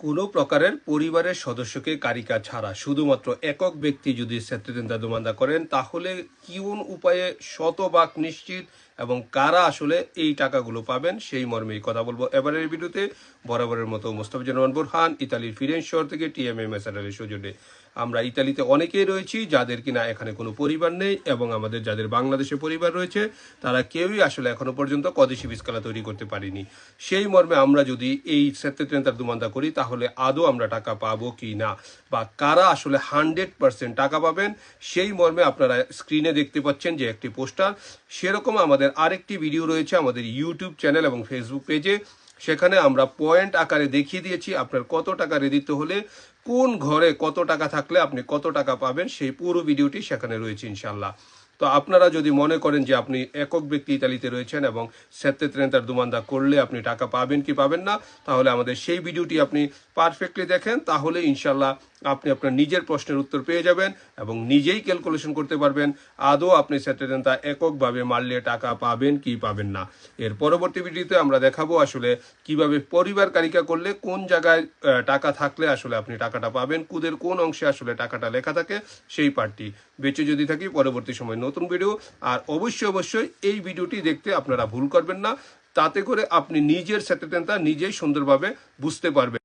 কোনো প্রকারের পরিবারের সদস্যকে কারিকা ছাড়া, শুধুমাত্র একক ব্যক্তি যদি সেত্রিদেন্দা দুমান্দা করেন, তাহলে কোন উপায়ে শতভাগ নিশ্চিত এবং কারা আসলে এই টাকাগুলো পাবেন, সেই মর্মে কথা বলব এবারের ভিডিওতে। বরাবরের মতো মোস্তাফিজুর বোরহান, ইতালির ফিরেন্স শহর থেকে টিএমএম এসআরের সৌজন্যে আমরা ইতালিতে অনেকেই রয়েছি যাদের কিনা এখানে কোনো পরিবার নেই এবং আমাদের যাদের বাংলাদেশে পরিবার রয়েছে, তারা কেউই আসলে এখনও পর্যন্ত কদেশি বিস্কালা তৈরি করতে পারিনি। সেই মর্মে আমরা যদি এই সেত্রেন্তার দুমান্দা করি, তাহলে আদৌ আমরা টাকা পাবো কি না? বা কারা আসলে হান্ড্রেড পার্সেন্ট টাকা পাবেন? সেই মর্মে আপনারা স্ক্রিনে দেখতে পাচ্ছেন যে একটি পোস্টার। সেরকম আমাদের আরেকটি ভিডিও রয়েছে আমাদের ইউটিউব চ্যানেল এবং ফেসবুক পেজে সেখানে আমরা পয়েন্ট আকারে দেখিয়ে দিয়েছি আপনার কত টাকা রেদিত হলে, কোন ঘরে কত টাকা থাকলে আপনি কত টাকা পাবেন, সেই পুরো ভিডিওটি সেখানে রয়েছে ইনশাল্লাহ তো আপনারা যদি মনে করেন যে আপনি একক ব্যক্তি ইতালিতে রয়েছেন এবং সেত্তে ত্রেন্তার দুমান্দা করলে আপনি টাকা পাবেন কি পাবেন না, তাহলে আমাদের সেই ভিডিওটি আপনি পারফেক্টলি দেখেন, তাহলে ইনশাল্লাহ আপনি আপনার নিজের প্রশ্নের উত্তর পেয়ে যাবেন এবং নিজেই ক্যালকুলেশন করতে পারবেন, আদৌ আপনি সেটেন্তা এককভাবে মারলে টাকা পাবেন কি পাবেন না। এর পরবর্তী ভিডিওতে আমরা দেখাবো আসলে কীভাবে পরিবার কারিকা করলে কোন জায়গায় টাকা থাকলে আসলে আপনি টাকাটা পাবেন, কুদের কোন অংশে আসলে টাকাটা লেখা থাকে সেই পার্টটি বেঁচে যদি থাকি পরবর্তী সময় নতুন ভিডিও। আর অবশ্যই অবশ্যই এই ভিডিওটি দেখতে আপনারা ভুল করবেন না, তাতে করে আপনি নিজের সেটেন্তা নিজেই সুন্দরভাবে বুঝতে পারবেন।